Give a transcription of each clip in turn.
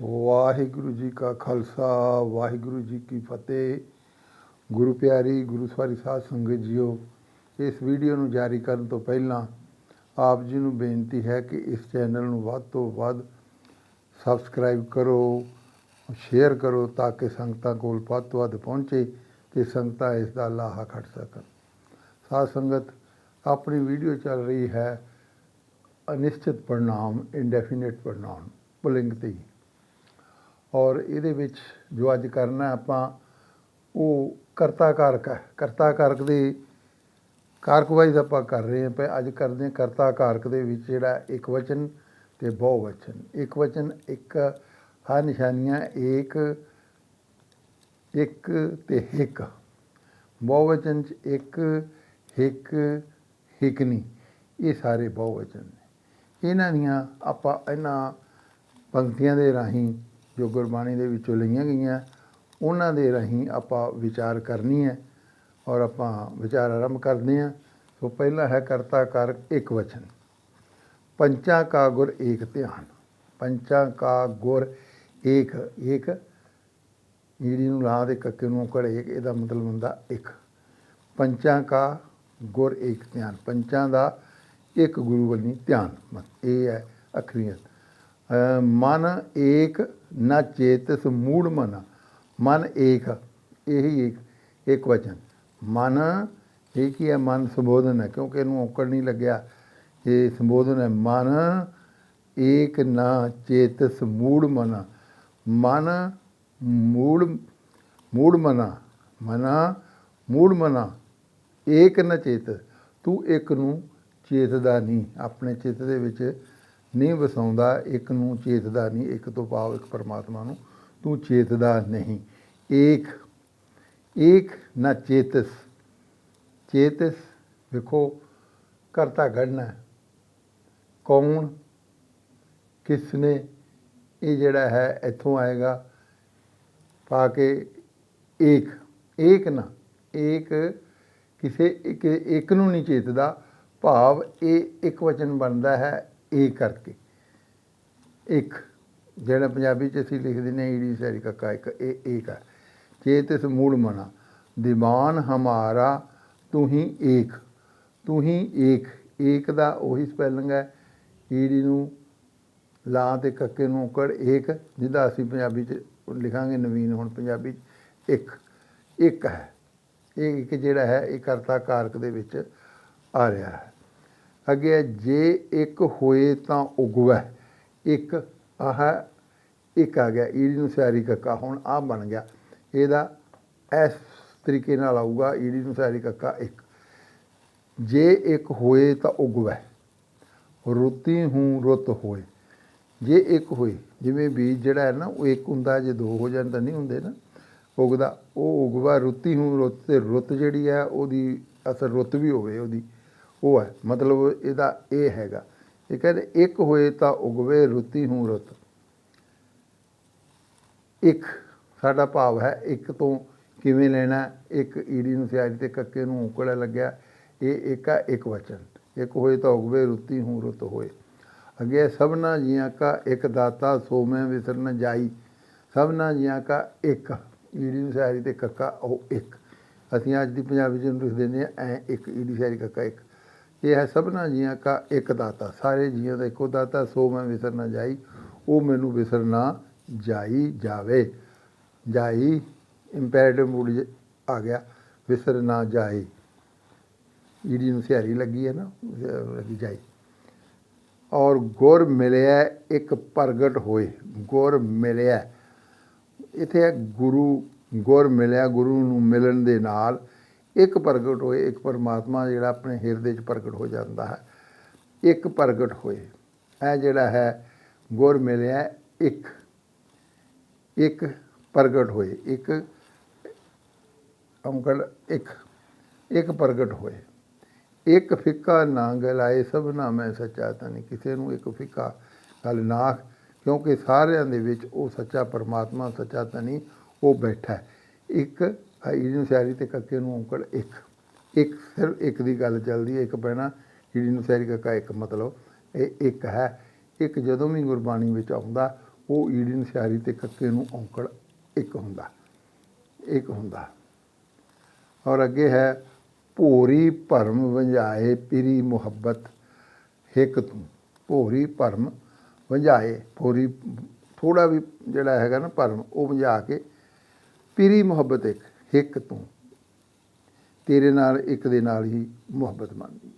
ਵਾਹਿਗੁਰੂ ਜੀ ਕਾ ਖਾਲਸਾ, ਵਾਹਿਗੁਰੂ ਜੀ ਕੀ ਫਤਿਹ ਗੁਰੂ ਪਿਆਰੀ, ਗੁਰੂ ਸਵਾਰੀ ਸਾਧ ਸੰਗਤ ਜੀਓ, ਇਸ ਵੀਡੀਓ ਨੂੰ ਜਾਰੀ ਕਰਨ ਤੋਂ ਪਹਿਲਾਂ ਆਪ ਜੀ ਨੂੰ ਬੇਨਤੀ ਹੈ ਕਿ ਇਸ ਚੈਨਲ ਨੂੰ ਵੱਧ ਤੋਂ ਵੱਧ ਸਬਸਕ੍ਰਾਈਬ ਕਰੋ, ਸ਼ੇਅਰ ਕਰੋ ਤਾਂ ਕਿ ਸੰਗਤਾਂ ਕੋਲ ਵੱਧ ਤੋਂ ਵੱਧ ਪਹੁੰਚੇ ਤੇ ਸੰਗਤਾਂ ਇਸ ਦਾ ਲਾਹਾ ਖੱਟ ਸਕਣ ਸਾਧ ਸੰਗਤ, ਆਪਣੀ ਵੀਡੀਓ ਚੱਲ ਰਹੀ ਹੈ ਅਨਿਸ਼ਚਿਤ ਪੜਨਾਮ ਇੰਡੈਫੀਨਿਟ ਪੜਨਾਮ ਪੁਲਿੰਗ ਤੇ ਹੀ। ਔਰ ਇਹਦੇ ਵਿੱਚ ਜੋ ਅੱਜ ਕਰਨਾ ਆਪਾਂ, ਉਹ ਕਰਤਾ ਕਾਰਕ ਹੈ। ਕਰਤਾ ਕਾਰਕ ਦੇ ਕਾਰਕ ਵਾਈਜ਼ ਆਪਾਂ ਕਰ ਰਹੇ ਹਾਂ, ਪਰ ਅੱਜ ਕਰਦੇ ਹਾਂ ਕਰਤਾ ਕਾਰਕ ਦੇ ਵਿੱਚ ਜਿਹੜਾ ਇੱਕ ਵਚਨ ਤੇ ਬਹੁ ਵਚਨ ਇੱਕ ਵਚਨ, ਇੱਕ ਹਰ ਨਿਸ਼ਾਨੀਆਂ ਏਕ ਇੱਕ ਤੇ ਇੱਕ। ਬਹੁ ਵਚਨ ਚ ਇੱਕ ਹਿਕ ਹਿਕਨੀ ਇਹ ਸਾਰੇ ਬਹੁ ਵਚਨ ਨੇ। ਇਹਨਾਂ ਦੀਆਂ ਆਪਾਂ ਇਹਨਾਂ ਪੰਕਤੀਆਂ ਦੇ ਰਾਹੀਂ ਜੋ ਗੁਰਬਾਣੀ ਦੇ ਵਿੱਚੋਂ ਲਈਆਂ ਗਈਆਂ, ਉਹਨਾਂ ਦੇ ਰਾਹੀਂ ਆਪਾਂ ਵਿਚਾਰ ਕਰਨੀ ਹੈ ਔਰ ਆਪਾਂ ਵਿਚਾਰ ਆਰੰਭ ਕਰਦੇ ਹਾਂ। ਸੋ ਪਹਿਲਾ ਹੈ ਕਰਤਾ ਕਾਰਕ ਇੱਕ ਵਚਨ। ਪੰਚਾਂ ਕਾ ਗੁਰ ਏਕ ਧਿਆਨ। ਪੰਚਾਂ ਕਾ ਗੁਰ ਏਕ ਏਕ ਈੜੀ ਨੂੰ ਲਾ ਦੇ ਕੱਕੇ ਨੂੰ ਕੜੇ ਇਹਦਾ ਮਤਲਬ ਹੁੰਦਾ ਇੱਕ। ਪੰਚਾਂ ਕਾ ਗੁਰ ਏਕ ਧਿਆਨ। ਪੰਚਾਂ ਦਾ ਇੱਕ ਗੁਰੂ ਵੱਲੋਂ ਧਿਆਨ। ਇਹ ਹੈ ਅਖਰੀਅਤ ਮਨ ਏਕ ਨ ਚੇਤਸ ਮੂੜ ਮਨ। ਮਨ ਏਕ, ਇਹੀ ਇੱਕ ਇੱਕ ਵਚਨ। ਮਨ ਇਹ ਕੀ ਹੈ, ਮਨ ਸੰਬੋਧਨ ਹੈ, ਕਿਉਂਕਿ ਇਹਨੂੰ ਔਕੜ ਨਹੀਂ ਲੱਗਿਆ। ਇਹ ਸੰਬੋਧਨ ਹੈ, ਮਨ ਏਕ ਨਾ ਚੇਤਸ ਮੂੜ ਮਨ। ਮਨ ਮੂੜ ਮੂੜ ਮਨਾ, ਮਨ ਮੂੜ ਮਨਾ। ਏਕ ਨਾ ਚੇਤ ਤੂੰ ਇੱਕ ਨੂੰ ਚੇਤਦਾ ਨਹੀਂ। ਆਪਣੇ ਚਿੱਤ ਦੇ ਵਿੱਚ ਨਹੀਂ ਵਸਾਉਂਦਾ, ਇੱਕ ਨੂੰ ਚੇਤਦਾ ਨਹੀਂ, ਇੱਕ ਤੋਂ ਭਾਵ ਇੱਕ ਪਰਮਾਤਮਾ ਨੂੰ, ਤੂੰ ਚੇਤਦਾ ਨਹੀਂ। ਏਕ ਏਕ ਨਾ ਚੇਤਸ। ਚੇਤਸ ਵੇਖੋ ਕਰਤਾ ਘੜਨਾ ਹੈ। ਕੌਣ, ਕਿਸ ਨੇ ਇਹ ਜਿਹੜਾ ਹੈ, ਇੱਥੋਂ ਆਏਗਾ, ਪਾ ਕੇ ਏਕ। ਏਕ ਨਾ, ਏਕ ਕਿਸੇ ਇੱਕ ਇੱਕ ਨੂੰ ਨਹੀਂ ਚੇਤਦਾ, ਭਾਵ ਇਹ ਇੱਕ ਵਚਨ ਬਣਦਾ ਹੈ ਏ ਕਰਕੇ। ਇੱਕ, ਜਿਹੜਾ ਪੰਜਾਬੀ ਚ ਅਸੀਂ ਲਿਖਦੇ ਨੇ, ਈੜੀ ਸੈਰੀ ਕੱਕਾ, ਇੱਕ ਇਹ ਏਕ ਹੈ ਚੇਤਸ ਮੂੜ ਮਨਾ, ਦੀਵਾਨ ਹਮਾਰਾ ਤੂੰ ਹੀ ਏਕ। ਤੂੰ ਹੀ ਏਕ ਏਕ ਦਾ ਉਹੀ ਸਪੈਲਿੰਗ ਹੈ, ਈੜੀ ਨੂੰ ਲਾ ਤੇ ਕੱਕੇ ਨੂੰ ਔਕੜ ਏਕ ਜਿਹਦਾ ਅਸੀਂ ਪੰਜਾਬੀ ਚ ਲਿਖਾਂਗੇ ਨਵੀਨ, ਹੁਣ ਪੰਜਾਬੀ 'ਚ ਇੱਕ। ਇੱਕ ਹੈ। ਇਹ ਇੱਕ ਜਿਹੜਾ ਹੈ, ਇਹ ਕਰਤਾ ਕਾਰਕ ਦੇ ਵਿੱਚ ਆ ਰਿਹਾ ਹੈ। ਅੱਗੇ ਹੈ, ਜੇ ਇੱਕ ਹੋਏ ਤਾਂ ਉਗਵੈ ਇੱਕ ਆਹ ਇੱਕ ਆ ਗਿਆ ਈੜੀ ਨੂੰ ਸਹਿਰੀ ਕੱਕਾ ਹੁਣ ਆ ਬਣ ਗਿਆ। ਇਹਦਾ ਇਸ ਤਰੀਕੇ ਨਾਲ ਆਊਗਾ ਈੜੀ ਨੂੰ ਸਿਆਰੀ ਕੱਕਾ ਇੱਕ। ਜੇ ਇੱਕ ਹੋਏ ਤਾਂ ਉਗਵੈ ਰੁੱਤੀ ਹੂੰ ਰੁੱਤ ਹੋਏ। ਜੇ ਇੱਕ ਹੋਏ ਜਿਵੇਂ ਬੀਜ ਜਿਹੜਾ ਹੈ ਨਾ ਉਹ ਇੱਕ ਹੁੰਦਾ ਜੇ ਦੋ ਹੋ ਜਾਣ ਤਾਂ ਨਹੀਂ ਹੁੰਦੇ ਨਾ। ਉਗਦਾ ਉਹ ਉਗਵਾ ਰੁੱਤੀ ਹੂੰ ਰੁੱਤ ਤੇ ਰੁੱਤ ਜਿਹੜੀ ਹੈ ਉਹਦੀ ਅਸਰ ਰੁੱਤ ਵੀ ਹੋਵੇ ਉਹਦੀ। ਉਹ ਹੈ, ਮਤਲਬ ਇਹਦਾ ਇਹ ਹੈਗਾ। ਇਹ ਕਹਿੰਦੇ, ਇੱਕ ਹੋਏ ਤਾਂ ਉਗਵੇ, ਰੁੱਤੀ ਹੂੰ ਰੁੱਤ। ਇੱਕ, ਸਾਡਾ ਭਾਵ ਹੈ, ਇੱਕ ਤੋਂ ਕਿਵੇਂ ਲੈਣਾ? ਇੱਕ ਈੜੀ ਨੂੰ ਸਿਆਰੀ ਤੇ ਕੱਕੇ ਨੂੰ ਉਕੜਾ ਲੱਗਿਆ। ਇਹ ਇੱਕ ਆ, ਇੱਕ ਵਚਨ। ਇੱਕ ਹੋਏ ਤਾਂ ਉਗਵੇ, ਰੁੱਤੀ ਹੂੰ ਰੁੱਤ ਹੋਏ। ਅੱਗੇ, ਸਭਨਾ ਜੀਆਂ ਕਾ ਇੱਕ ਦਾਤਾ, ਸੋ ਮੈਂ ਵਿਸਰ ਨ ਜਾਈ। ਸਭਨਾ ਜੀਆਂ ਕਾ ਇੱਕ। ਈੜੀ ਨੂੰ ਸਿਆਰੀ ਤੇ ਕੱਕਾ, ਉਹ ਇੱਕ। ਅਸੀਂ ਅੱਜ ਦੀ ਪੰਜਾਬੀ ਚ ਨੂੰ ਲਿਖ ਦਿੰਦੇ ਆ ਐ ਇੱਕ, ਈੜੀ ਸਿਆਰੀ ਕੱਕਾ, ਇੱਕ। ਇਹ ਹੈ ਸਭਨਾ ਜੀਆਂ ਕਾ ਇੱਕ ਦਾਤਾ। ਸਾਰੇ ਜੀਆਂ ਦਾ ਇੱਕੋ ਦਾਤਾ, ਸੋ ਮੈਂ ਵਿਸਰ ਨ ਜਾਈ, ਉਹ ਮੈਨੂੰ ਵਿਸਰ ਨਾ ਜਾਈ ਜਾਵੇ। ਜਾਈ ਇੰਪੈਰੇਟਿਵ ਮੂਡ 'ਚ ਆ ਗਿਆ, ਵਿਸਰ ਨਾ ਜਾਏ। ਈੜੀ ਨੂੰ ਸਿਹਾਰੀ ਲੱਗੀ ਹੈ ਨਾ ਲੱਗੀ ਜਾਈ। ਔਰ ਗੁਰ ਮਿਲਿਆ ਇੱਕ ਪ੍ਰਗਟ ਹੋਏ, ਗੁਰ ਮਿਲਿਆ। ਇਥੇ ਗੁਰੂ, ਗੁਰ ਮਿਲਿਆ ਗੁਰੂ ਨੂੰ ਮਿਲਣ ਦੇ ਨਾਲ ਇੱਕ ਪ੍ਰਗਟ ਹੋਏ, ਇੱਕ ਪਰਮਾਤਮਾ ਜਿਹੜਾ ਆਪਣੇ ਹਿਰਦੇ 'ਚ ਪ੍ਰਗਟ ਹੋ ਜਾਂਦਾ ਹੈ। ਇੱਕ ਪ੍ਰਗਟ ਹੋਏ। ਇਹ ਜਿਹੜਾ ਹੈ, ਗੁਰ ਮਿਲਿਆ ਇੱਕ। ਇੱਕ ਪ੍ਰਗਟ ਹੋਏ। ਇੱਕ ਅੰਕਲ ਇੱਕ। ਇੱਕ ਪ੍ਰਗਟ ਹੋਏ। ਇੱਕ ਫਿੱਕਾ ਨਾ ਗਲਾਏ ਸਭਨਾ ਮੈਂ ਸੱਚਾ। ਤਾਂ ਕਿਸੇ ਨੂੰ ਇੱਕ ਫਿੱਕਾ ਗੱਲ ਨਾ ਕਿਉਂਕਿ ਸਾਰਿਆਂ ਦੇ ਵਿੱਚ ਉਹ ਸੱਚਾ ਪਰਮਾਤਮਾ, ਸੱਚਾ ਤਾਂ ਉਹ ਬੈਠਾ ਇੱਕ ਇੱਕ ਇਹਨੂੰ ਸਿਆਰੀ ਤੇ ਕੱਕੇ ਨੂੰ ਔਂਕੜ ਇੱਕ ਇੱਕ ਸਿਰਫ ਇੱਕ ਦੀ ਗੱਲ ਚੱਲਦੀ ਹੈ, ਇੱਕ ਪੈਣਾ ਈੜੀ ਨੂੰ ਸਿਆਰੀ ਕੱਕਾ ਇੱਕ ਮਤਲਬ, ਇਹ ਇੱਕ ਹੈ। ਇੱਕ ਜਦੋਂ ਵੀ ਗੁਰਬਾਣੀ ਵਿੱਚ ਆਉਂਦਾ, ਉਹ ਈੜਨ ਸਿਆਰੀ ਤੇ ਕੱਕੇ ਨੂੰ ਔਂਕੜ ਇੱਕ ਹੁੰਦਾ ਇੱਕ ਹੁੰਦਾ। ਔਰ ਅੱਗੇ ਹੈ, ਭੋਰੀ ਭਰਮ ਵੰਜਾਏ ਪਿਰੀ ਮੁਹੱਬਤ, ਹਿੱਕ ਤੂੰ ਭੋਰੀ ਭਰਮ ਵੰਝਾਏ। ਭੋਰੀ ਥੋੜਾ ਵੀ ਜਿਹੜਾ ਹੈਗਾ ਨਾ ਭਰਮ, ਉਹ ਵੰਝਾ ਕੇ, ਪਿਰੀ ਮੁਹੱਬਤ ਇੱਕ। ਹਿੱਕ ਤੋਂ ਤੇਰੇ ਨਾਲ ਇੱਕ ਦੇ ਨਾਲ ਹੀ ਮੁਹੱਬਤ ਮੰਨਦੀ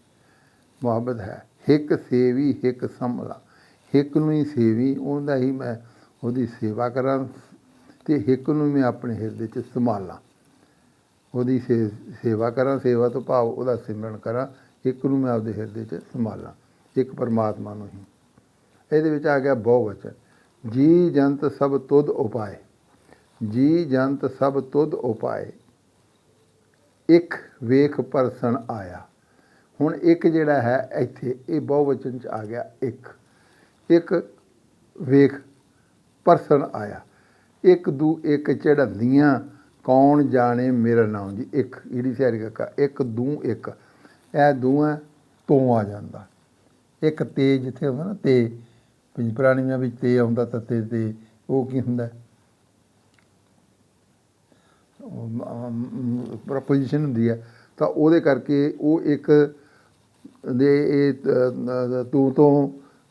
ਮੁਹੱਬਤ ਹੈ। ਹਿੱਕ ਸੇਵੀ ਹਿੱਕ ਸੰਭਲਾ। ਹਿੱਕ ਨੂੰ ਹੀ ਸੇਵੀ, ਉਹਦਾ ਹੀ ਮੈਂ ਉਹਦੀ ਸੇਵਾ ਕਰਾਂ ਤੇ ਹਿੱਕ ਨੂੰ ਮੈਂ ਆਪਣੇ ਹਿਰਦੇ 'ਚ ਸੰਭਾਲਾਂ। ਉਹਦੀ ਸੇ- ਸੇਵਾ ਕਰਾਂ, ਸੇਵਾ ਤੋਂ ਭਾਵ ਉਹਦਾ ਸਿਮਰਨ ਕਰਾਂ, ਇੱਕ ਨੂੰ ਮੈਂ ਆਪਦੇ ਹਿਰਦੇ 'ਚ ਸੰਭਾਲਾਂ, ਇੱਕ ਪਰਮਾਤਮਾ ਨੂੰ ਹੀ। ਇਹਦੇ ਵਿੱਚ ਆ ਗਿਆ ਬਹੁ ਵਚਨ ਜੀ ਜੰਤ ਸਭ ਤੁਧ ਉਪਾਏ। ਜੀ ਜੰਤ ਸਭ ਤੁਧ ਉਪਾਏ। ਇੱਕ ਵੇਖ ਪਰਸਨ ਆਇਆ। ਹੁਣ ਇੱਕ ਜਿਹੜਾ ਹੈ ਇੱਥੇ, ਇਹ ਬਹੁਵਚਨ ਚ ਆ ਗਿਆ, ਇੱਕ। ਇੱਕ ਵੇਖ ਪਰਸਨ ਆਇਆ। ਇੱਕ ਦੂ ਇੱਕ ਚੜ੍ਹੰਦੀਆਂ, ਕੌਣ ਜਾਣੇ ਮੇਰਾ ਨਾਮ ਜੀ? ਇੱਕ, ਜਿਹੜੀ ਸਿਆਰੀ ਕਾ ਇੱਕ ਦੂ ਇੱਕ। ਇਹ ਦੂਆਂ ਤੋਂ ਆ ਜਾਂਦਾ। ਇੱਕ ਤੇ ਜਿੱਥੇ ਹੁੰਦਾ ਨਾ, ਤੇ ਪੰਜ ਪ੍ਰਾਣੀਆਂ ਵਿੱਚ ਤੇ ਆਉਂਦਾ ਤਾਂ ਤੇ ਤੇ ਉਹ ਕੀ ਹੁੰਦਾ? ਪ੍ਰਪੋਜੀਸ਼ਨ ਹੁੰਦੀ ਹੈ ਤਾਂ ਉਹਦੇ ਕਰਕੇ ਉਹ ਇੱਕ ਦੇ ਇਹ ਤੂੰ ਤੋਂ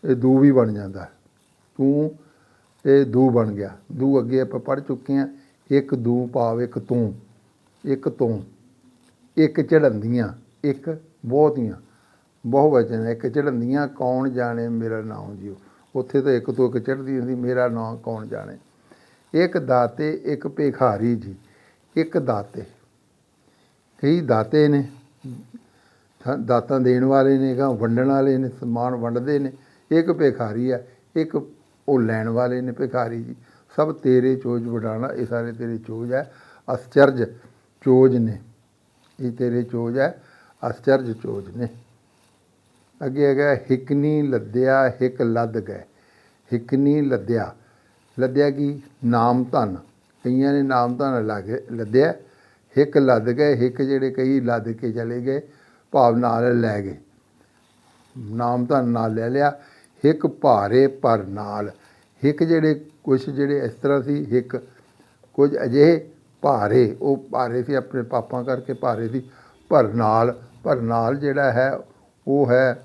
ਇਹ ਦੂ ਵੀ ਬਣ ਜਾਂਦਾ। ਤੂੰ ਇਹ ਦੂ ਬਣ ਗਿਆ। ਦੂ ਅੱਗੇ ਆਪਾਂ ਪੜ ਚੁੱਕੇ ਹਾਂ ਇੱਕ ਦੂ ਭਾਵ ਇੱਕ ਤੂੰ ਇੱਕ ਤੂੰ ਇੱਕ ਚੜੰਦੀਆਂ ਇੱਕ ਬਹੁਤੀਆਂ ਬਹੁ ਵਚਨ ਹੈ, ਇੱਕ ਚੜੰਦੀਆਂ ਕੌਣ ਜਾਣੇ ਮੇਰਾ ਨਾਮ ਜੀਓ। ਉੱਥੇ ਤਾਂ ਇੱਕ ਤੋਂ ਇੱਕ ਚੜਦੀ ਹੁੰਦੀ ਮੇਰਾ ਨਾਮ ਕੌਣ ਜਾਣੇ। ਇੱਕ ਦਾਤੇ ਇੱਕ ਭਿਖਾਰੀ ਜੀ। ਇੱਕ ਦਾਤੇ। ਕਈ ਦਾਤੇ ਨੇ। ਦਾਤਾਂ ਦੇਣ ਵਾਲੇ ਨੇ ਗਾ ਵੰਡਣ ਵਾਲੇ ਨੇ, ਸਮਾਨ ਵੰਡਦੇ ਨੇ। ਇੱਕ ਭਿਖਾਰੀ ਹੈ ਇੱਕ ਉਹ ਲੈਣ ਵਾਲੇ ਨੇ ਭਿਖਾਰੀ ਜੀ। ਸਭ ਤੇਰੇ ਚੋਜ ਵਡਾਣਾ, ਇਹ ਸਾਰੇ ਤੇਰੇ ਚੋਜ ਹੈ ਅਸਚਰਜ ਚੋਜ ਨੇ। ਇਹ ਤੇਰੇ ਚੋਜ ਹੈ ਅਸਚਰਜ ਚੋਜ ਨੇ। ਅੱਗੇ ਹੈਗਾ ਹਿਕਨੀ ਲੱਦਿਆ, ਹਿਕ ਲੱਦ ਗਏ। ਹਿਕਨੀ ਲੱਦਿਆ। ਲੱਦਿਆ ਕੀ? ਨਾਮ ਧਨ। ਕਈਆਂ ਨੇ ਨਾਮ ਧਨ ਲੱਗ ਲੱਦਿਆ। ਹਿਕ ਲੱਦ ਗਏ ਹਿਕ ਜਿਹੜੇ ਕਈ ਲੱਦ ਕੇ ਚਲੇ ਗਏ, ਭਾਵ ਨਾਲ ਲੈ ਗਏ। ਨਾਮ ਧਨ ਨਾਲ ਲੈ ਲਿਆ। ਹਿਕ ਭਾਰੇ ਪਰ ਨਾਲ। ਹਿਕ ਜਿਹੜੇ ਕੁਝ ਜਿਹੜੇ ਇਸ ਤਰ੍ਹਾਂ ਸੀ ਹਿਕ ਕੁਝ ਅਜਿਹੇ ਭਾਰੇ, ਉਹ ਭਾਰੇ ਸੀ, ਆਪਣੇ ਪਾਪਾਂ ਕਰਕੇ ਭਾਰੇ ਸੀ, ਪਰ ਨਾਲ ਪਰ ਨਾਲ ਜਿਹੜਾ ਹੈ, ਉਹ ਹੈ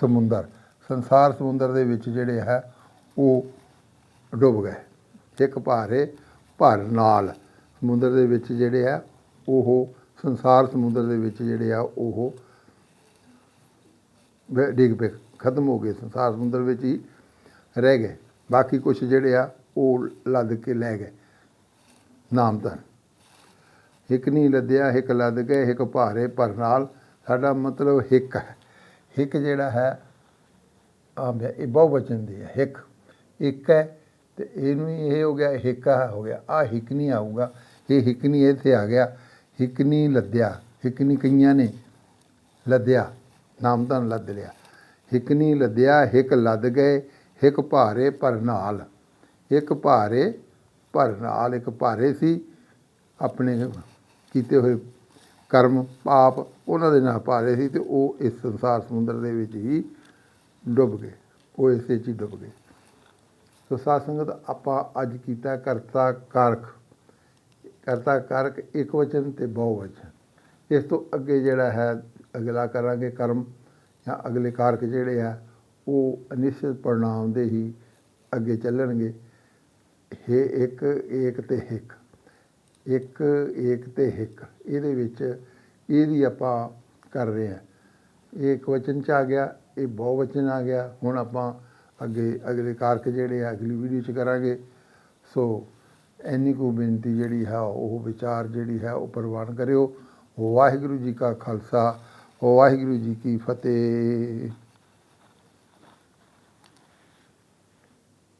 ਸਮੁੰਦਰ। ਸੰਸਾਰ ਸਮੁੰਦਰ ਦੇ ਵਿੱਚ ਜਿਹੜੇ ਹੈ, ਉਹ ਡੁੱਬ ਗਏ। ਇੱਕ ਭਾਰੇ ਭਰ ਨਾਲ ਸਮੁੰਦਰ ਦੇ ਵਿੱਚ ਜਿਹੜੇ ਆ, ਉਹ ਸੰਸਾਰ ਸਮੁੰਦਰ ਦੇ ਵਿੱਚ ਜਿਹੜੇ ਆ, ਉਹ ਡਿੱਗ ਪਏ, ਖਤਮ ਹੋ ਗਏ, ਸੰਸਾਰ ਸਮੁੰਦਰ ਵਿੱਚ ਹੀ ਰਹਿ ਗਏ। ਬਾਕੀ ਕੁਝ ਜਿਹੜੇ ਆ, ਉਹ ਲੱਦ ਕੇ ਲੈ ਗਏ। ਨਾਮ ਧਨ ਇੱਕ ਨਹੀਂ ਲੱਦਿਆ, ਇੱਕ ਲੱਦ ਗਏ ਇੱਕ ਭਾਰੇ ਭਰ ਨਾਲ। ਸਾਡਾ ਮਤਲਬ ਹਿੱਕ ਹੈ। ਹਿੱਕ ਜਿਹੜਾ ਹੈ ਆ ਇਹ ਬਹੁਵਚਨ ਦੀ ਹੈ। ਹਿੱਕ ਇੱਕ ਹੈ ਤੇ ਇਹਨੂੰ ਇਹ ਹੋ ਗਿਆ ਹਿੱਕਾ ਹੋ ਗਿਆ ਆ ਹਿੱਕ ਨਹੀਂ ਆਊਗਾ, ਇਹ ਹਿੱਕ ਨਹੀਂ ਇੱਥੇ ਆ ਗਿਆ ਹਿੱਕ ਨਹੀਂ ਲੱਦਿਆ ਹਿੱਕ ਨਹੀਂ ਕਈਆਂ ਨੇ ਲੱਦਿਆ, ਨਾਮ ਤਾਂ ਲੱਦ ਲਿਆ। ਹਿੱਕ ਨਹੀਂ ਲੱਦਿਆ ਹਿੱਕ ਲੱਦ ਗਏ ਹਿੱਕ ਭਾਰੇ ਪਰ ਨਾਲ, ਇੱਕ ਭਾਰੇ ਪਰ ਨਾਲ, ਇੱਕ ਭਾਰੇ ਸੀ, ਆਪਣੇ ਕੀਤੇ ਹੋਏ ਕਰਮ ਪਾਪ, ਉਹਨਾਂ ਦੇ ਨਾਲ ਭਾਰੇ ਸੀ ਤੇ ਉਹ ਇਸ ਸੰਸਾਰ ਸਮੁੰਦਰ ਦੇ ਵਿੱਚ ਹੀ ਡੁੱਬ ਗਏ, ਉਹ ਇਸੇ 'ਚ ਹੀ ਡੁੱਬ ਗਏ। ਸੋ ਸਾਧ ਸੰਗਤ ਆਪਾਂ ਅੱਜ ਕੀਤਾ ਕਰਤਾ ਕਾਰਕ ਕਰਤਾ ਕਾਰਕ ਇੱਕ ਵਚਨ ਤੇ ਬਹੁ ਵਚਨ। ਇਸ ਤੋਂ ਅੱਗੇ ਜਿਹੜਾ ਹੈ, ਅਗਲਾ ਕਰਾਂਗੇ ਕਰਮ ਜਾਂ ਅਗਲੇ ਕਾਰਕ ਜਿਹੜੇ ਆ, ਉਹ ਅਨਿਸ਼ਚਿਤ ਪਰਿਣਾਮ ਦੇ ਹੀ ਅੱਗੇ ਚੱਲਣਗੇ। ਹੇ ਇੱਕ, ਏਕ ਤੇ ਹਿੱਕ। ਇੱਕ, ਏਕ ਤੇ ਇੱਕ ਇਹਦੇ ਵਿੱਚ ਇਹਦੀ ਆਪਾਂ ਕਰ ਰਹੇ ਹਾਂ ਇਹ ਇੱਕ ਵਚਨ ਚ ਆ ਗਿਆ, ਇਹ ਬਹੁ ਵਚਨ ਆ ਗਿਆ। ਹੁਣ ਆਪਾਂ ਅੱਗੇ, ਅਗਲੇ ਕਾਰਕ ਜਿਹੜੇ ਆ, ਅਗਲੀ ਵੀਡੀਓ ਚ ਕਰਾਂਗੇ। ਸੋ ਐਨੀ ਕੋ ਬੇਨਤੀ ਜਿਹੜੀ ਹੈ, ਉਹ ਵਿਚਾਰ ਜਿਹੜੀ ਹੈ, ਉਹ ਪ੍ਰਵਾਨ ਕਰਿਓ। ਵਾਹਿਗੁਰੂ ਜੀ ਕਾ ਖਾਲਸਾ, ਵਾਹਿਗੁਰੂ ਜੀ ਕੀ ਫਤਿਹ।